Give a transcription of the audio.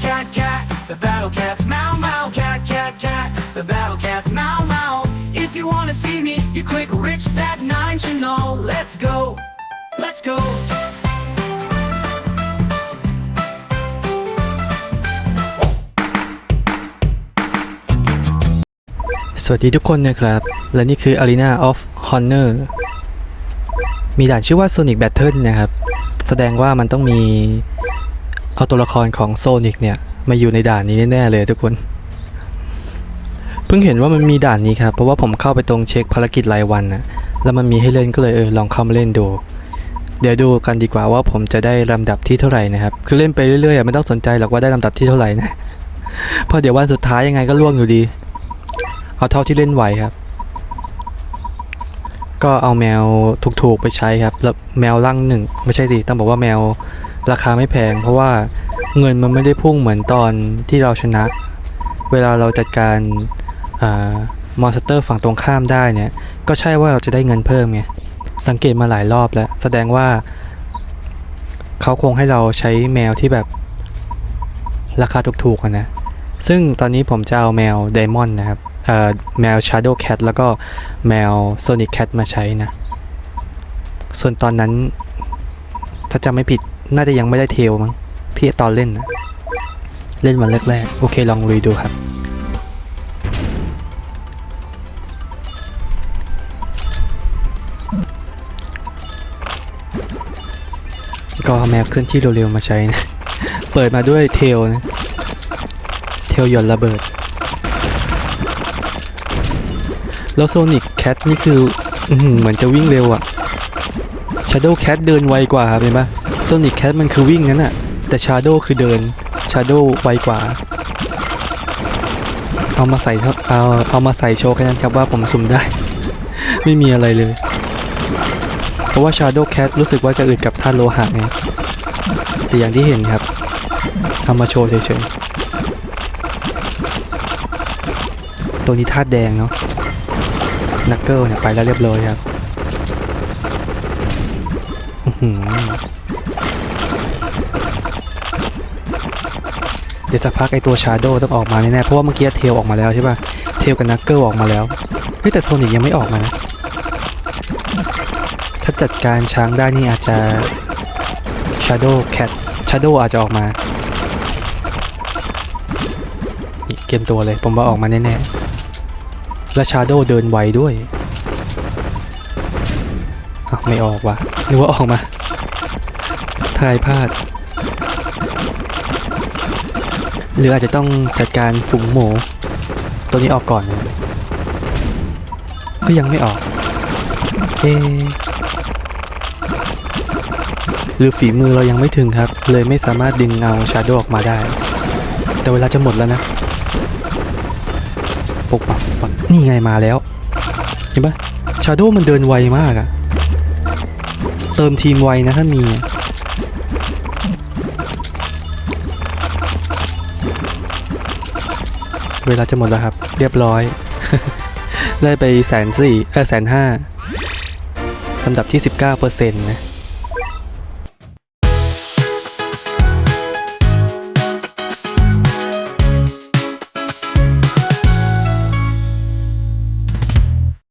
cat, cat, cat. The battle cats, meow, meow, cat, cat, cat. The battle cats, meow, meow. If you wanna see me, you click Rich Sat 9 channel. Let's go, let's go. สวัสดีทุกคนนะครับ และนี่คือ Arena of Honor มีด่านชื่อว่า Sonic Battle นะครับ แสดงว่ามันต้องมี เอาตัวละครของ Sonic เนี่ย มาอยู่ในด่านนี้แน่ๆเลยทุกคน เพิ่งเห็นว่ามันมีด่านนี้ครับ เพราะว่าผมเข้าไปตรงเช็คภารกิจรายวันนะแล้วมันมีให้เล่นก็เลยเออลองเข้ามาเล่นดู เดี๋ยวดูกันดีกว่าว่าผมจะได้ลำดับที่เท่าไหร่นะครับ คือเล่นไปเรื่อยๆไม่ต้องสนใจหรอกว่าได้ลำดับที่เท่าไหร่นะ เพราะเดี๋ยววันสุดท้ายยังไงก็ล่วงอยู่ดี เอาเท่าที่เล่นไหวครับ ก็เอาแมวถูกๆไปใช้ครับ แล้วแมวล่างหนึ่งไม่ใช่สิ ต้องบอกว่าแมว ราคาไม่แพงเพราะว่าเงินมันไม่ได้พุ่งเหมือนตอนที่เราชนะ เวลาเราจัดการมอนสเตอร์ฝั่งตรงข้ามได้เนี่ย ก็ใช่ว่าเราจะได้เงินเพิ่มไง สังเกตมาหลายรอบแล้ว แสดงว่า เขาคงให้เราใช้แมวที่แบบ ราคาถูกๆนะ ซึ่งตอนนี้ผมจะเอาแมวไดมอนด์นะครับแมว Shadow Cat แล้วก็แมว Sonic Cat มาใช้นะ ส่วนตอนนั้น ถ้าจำไม่ผิด น่าจะยังไม่ได้เทลมั้งที่ตอนเล่นนะเล่นวันแรกๆ โอเคลองลุยดูครับ ก็แมวเคลื่อนที่เร็วๆมาใช้นะ เปิดมาด้วยเทลนะ เทลหย่อนระเบิด แล้วโซนิ c แคทนี่คืออเหมือนจะวิ่งเร็วอะ Shadow Cat เดินไวกว่าครับเห็นปะ โซนิ c แคทมันคือวิ่งนั่นอะแต่ Shadow คือเดิน Shadow ไวกว่า เอามาใส่เอาเอามาใส่โชว์แค่นั้นครับว่าผมสุ่มได้ ไม่มีอะไรเลย เพราะว่า Shadow Cat รู้สึกว่าจะอึดกับธาตุโลหะไงแต่อย่างที่เห็นครับเอามาโชว์เฉยๆ ตัวนี้ธาตุแดงเนาะ นักเกิลเนี่ยไปแล้วเรียบร้อยครับ ดี๋ยวสักพักไอตัวชาโดต้องออกมาแน่ๆเพราะว่าเมื่อกี้เทลออกมาแล้วใช่ป่ะเทลกับนักเกิลออกมาแล้วเฮ้ยแต่โซนิกยังไม่ออกมานะถ้าจัดการช้างได้นี่อาจจะ Shadow Cat Shadow อาจจะออกมาเกมตัวเลยผมว่าออกมาแน่ๆและชาโดเดินไวด้วยอ้าวไม่ออกว่ะนึกว่าออกมาทายพลาด หรืออาจจะต้องจัดการฝูงหมูตัวนี้ออกก่อนนะก็ยังไม่ออก เอ หรือฝีมือเรายังไม่ถึงครับ เลยไม่สามารถดึงเอาชาโดออกมาได้ แต่เวลาจะหมดแล้วนะปกปักปกปักนี่ไงมาแล้ว เห็นปะชาโดมันเดินไวมากอะเติมทีมไวนะถ้ามี เวลาจะหมดแล้วครับ เรียบร้อย ได้ไปแสนสี่เออแสนห้าลำดับที่ 19%นะ